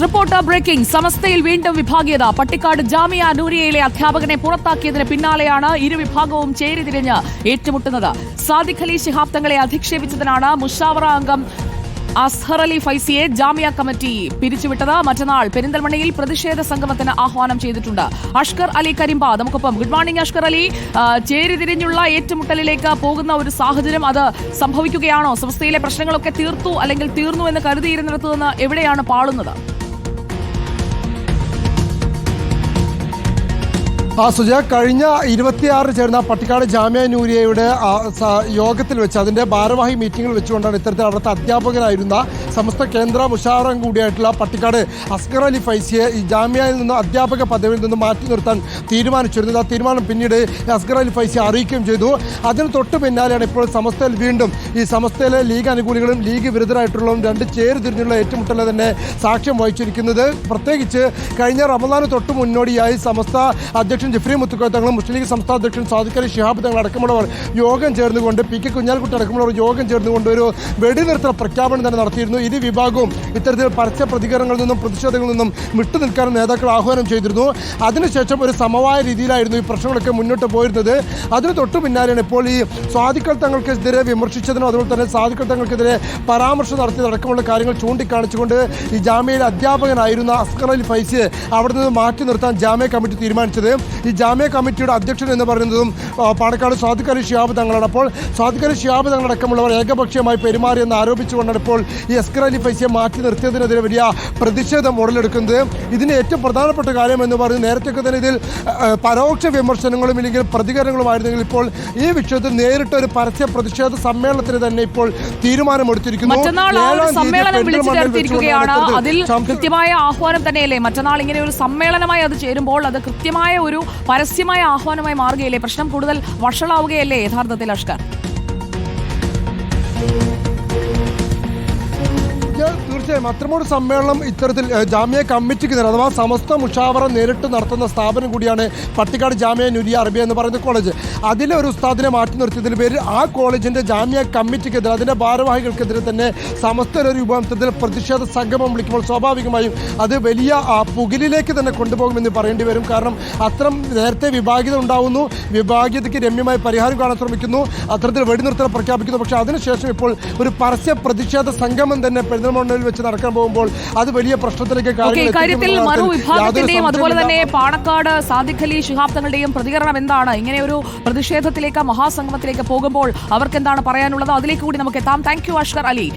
Reporter breaking. സമസ്തയിൽ വീണ്ടും വിഭാഗീയത. പട്ടിക്കാട് ജാമിയ നൂരിയയിലെ അധ്യാപകനെ പുറത്താക്കിയതിന് പിന്നാലെയാണ് ഇരു വിഭാഗവും ചേരിതിരിഞ്ഞ് ഏറ്റുമുട്ടുന്നത്. സാദിഖ് അലി ശിഹാബ് തങ്ങളെ അധിക്ഷേപിച്ചതിനാണ് മുഷാവറ അംഗം അസ്ഹർ അലി ഫൈസിയെ ജാമിയ കമ്മിറ്റി പിരിച്ചുവിട്ടത്. മറ്റന്നാൾ പെരിന്തൽമണ്ണയിൽ പ്രതിഷേധ സംഗമത്തിന് ആഹ്വാനം ചെയ്തിട്ടുണ്ട്. അഷ്കർ അലി കരിമ്പ നമുക്കൊപ്പം ഗുഡ് മോർണിംഗ് അഷ്കർ അലി. ചേരി ചേരിതിരിഞ്ഞുള്ള ഏറ്റുമുട്ടലിലേക്ക് പോകുന്ന ഒരു സാഹചര്യം അത് സംഭവിക്കുകയാണോ? സംസ്ഥയിലെ പ്രശ്നങ്ങളൊക്കെ തീർത്തു അല്ലെങ്കിൽ തീർന്നു എന്ന് കരുതിയിരുന്നിടത്തു നിന്ന് എവിടെയാണ് പാളുന്നത്? ആ സുജ കഴിഞ്ഞ ഇരുപത്തിയാറിന് ചേർന്ന പട്ടിക്കാട് ജാമ്യ നൂരിയയുടെ യോഗത്തിൽ വെച്ച് അതിന്റെ ഭാരവാഹി മീറ്റിംഗിൽ വെച്ചുകൊണ്ടാണ് ഇത്തരത്തിൽ അവിടുത്തെ അധ്യാപകനായിരുന്ന സമസ്ത കേന്ദ്ര മുഷാറം കൂടിയായിട്ടുള്ള പട്ടിക്കാട് അസ്കർ അലി ഫൈസിയെ ഈ ജാമ്യയിൽ നിന്നും അധ്യാപക പദവിയിൽ നിന്നും മാറ്റി നിർത്താൻ തീരുമാനിച്ചിരുന്നത്. ആ തീരുമാനം പിന്നീട് അസ്കർ അലി ഫൈസി അറിയിക്കുകയും ചെയ്തു. അതിന് തൊട്ട് പിന്നാലെയാണ് ഇപ്പോൾ സമസ്തയിൽ വീണ്ടും ഈ സമസ്തയിലെ ലീഗ് അനുകൂലികളും ലീഗ് വിരുദ്ധരായിട്ടുള്ളതും രണ്ട് ചേരുതിരിഞ്ഞുള്ള ഏറ്റുമുട്ടലെ തന്നെ സാക്ഷ്യം വഹിച്ചിരിക്കുന്നത്. പ്രത്യേകിച്ച് കഴിഞ്ഞ റമദാന് തൊട്ട് മുന്നോടിയായി സമസ്ത അധ്യക്ഷൻ ജിഫ്രി തങ്ങൾ മുസ്ലിം ലീഗ് സംസ്ഥാന അധ്യക്ഷൻ സാദിഖ് അലി ഷിഹാബ് തങ്ങൾ അടക്കമുള്ളവർ യോഗം ചേർന്നുകൊണ്ട് പി കെ കുഞ്ഞാൽക്കുട്ടി അടക്കമുള്ളവർ യോഗം ചേർന്നുകൊണ്ട് ഒരു വെടിനിർത്തൽ പ്രഖ്യാപനം തന്നെ നടത്തിയിരുന്നു. ഇരു വിഭാഗവും ഇത്തരത്തിൽ പരസ്യ പ്രതികരണങ്ങളിൽ നിന്നും പ്രതിഷേധങ്ങളിൽ നിന്നും വിട്ടുനിൽക്കാനും നേതാക്കൾ ആഹ്വാനം ചെയ്തിരുന്നു. അതിനുശേഷം ഒരു സമവായ രീതിയിലായിരുന്നു ഈ പ്രശ്നങ്ങളൊക്കെ മുന്നോട്ട് പോയിരുന്നത്. അതിന് തൊട്ടു പിന്നാലെയാണ് ഇപ്പോൾ ഈ സ്വാധിക്കൾ തങ്ങൾക്കെതിരെ വിമർശിച്ചതിനും അതുപോലെ തന്നെ സ്വാധിക്കൾ തങ്ങൾക്കെതിരെ പരാമർശം നടത്തിയതടക്കമുള്ള കാര്യങ്ങൾ ചൂണ്ടിക്കാണിച്ചുകൊണ്ട് ഈ ജാമ്യയിലെ അധ്യാപകനായിരുന്ന അസ്കർ അലി ഫൈസിയെ അവിടെ നിന്ന് മാറ്റി നിർത്താൻ ജാമ്യ കമ്മിറ്റി തീരുമാനിച്ചത്. ഈ ജാമ്യ കമ്മിറ്റിയുടെ അധ്യക്ഷൻ എന്ന് പറയുന്നതും പാണക്കാട് സ്വാദിഖ് അലി ഷിയാബ് തങ്ങളാണ്. അപ്പോൾ സ്വാദിഖ് അലി ഷിയാബ് തങ്ങളടക്കമുള്ളവർ ഏകപക്ഷീയമായി പെരുമാറിയെന്ന് ആരോപിച്ചുകൊണ്ടാണ് ഇപ്പോൾ ഈ എസ്കർ അലി ഫൈസിയെ മാറ്റി നിർത്തിയതിനെതിരെ വലിയ പ്രതിഷേധം ഉടലെടുക്കുന്നത്. ഇതിന് ഏറ്റവും പ്രധാനപ്പെട്ട കാര്യം എന്ന് പറയുന്നത് നേരത്തെയൊക്കെ തന്നെ ഇതിൽ പരോക്ഷ വിമർശനങ്ങളും ഇല്ലെങ്കിൽ പ്രതികരണങ്ങളുമായിരുന്നെങ്കിൽ ഇപ്പോൾ ഈ വിഷയത്തിൽ നേരിട്ട് ഒരു പരസ്യ പ്രതിഷേധ സമ്മേളനത്തിന് തന്നെ ഇപ്പോൾ തീരുമാനമെടുത്തിരിക്കുന്നു. സമ്മേളനം വിളിച്ചു ചേർത്തിരിക്കുകയാണ്. അതിൽ കൃത്യമായ ആഹ്വാനം തന്നെയല്ലേ? മറ്റന്നാൾ ഇങ്ങനെ ഒരു സമ്മേളനമായി അത് ചേരുമ്പോൾ അത് കൃത്യമായ ഒരു പരസ്യമായ ആഹ്വാനമായി മാറുകയല്ലേ പ്രശ്നം? കൂടുതൽ വഷളാവുകയല്ലേ യഥാർത്ഥത്തിൽ അഷ്കർ? തീർച്ചയായും അത്രമോട് സമ്മേളനം ഇത്തരത്തിൽ ജാമ്യ കമ്മിറ്റിക്ക് അഥവാ സമസ്ത മുഷാവറ നേരിട്ട് നടത്തുന്ന സ്ഥാപനം കൂടിയാണ് പട്ടിക്കാട് ജാമ്യ നുരിയ അറബിയ എന്ന് പറയുന്ന കോളേജ്. അതിലെ ഒരു ഉസ്താദിനെ മാറ്റി നിർത്തിയതിന് പേരിൽ ആ കോളേജിന്റെ ജാമ്യ കമ്മിറ്റിക്കെതിരെ അതിന്റെ ഭാരവാഹികൾക്കെതിരെ തന്നെ സമസ്ത ഒരു വിഭാഗത്തിൽ പ്രതിഷേധ സംഗമം വിളിക്കുമ്പോൾ സ്വാഭാവികമായും അത് വലിയ പുകിലിലേക്ക് തന്നെ കൊണ്ടുപോകുമെന്ന് പറയേണ്ടി വരും. കാരണം അത്തരം നേരത്തെ വിഭാഗീയത ഉണ്ടാവുന്നു. വിഭാഗീയതയ്ക്ക് രമ്യമായി പരിഹാരം കാണാൻ ശ്രമിക്കുന്നു. അത്തരത്തിൽ വെടിനിർത്തൽ പ്രഖ്യാപിക്കുന്നു. പക്ഷേ അതിനുശേഷം ഇപ്പോൾ ഒരു പരസ്യ പ്രതിഷേധ സംഗമം തന്നെ പെരുന്തൽമണ്ണയിൽ വെച്ച് നടക്കാൻ പോകുമ്പോൾ അത് വലിയ പ്രശ്നത്തിലേക്ക് മറു വിഭാഗത്തിന്റെയും അതുപോലെ തന്നെ പാണക്കാട് സാദിഖ് അലി ശിഹാബ് തങ്ങളുടെയും പ്രതികരണം എന്താണ്? ഇങ്ങനെ ഒരു പ്രതിഷേധത്തിലേക്ക് മഹാസംഗമത്തിലേക്ക് പോകുമ്പോൾ അവർക്ക് എന്താണ് പറയാനുള്ളത്? അതിലേക്ക് കൂടി നമുക്ക് എത്താം. Thank you Ashkar Ali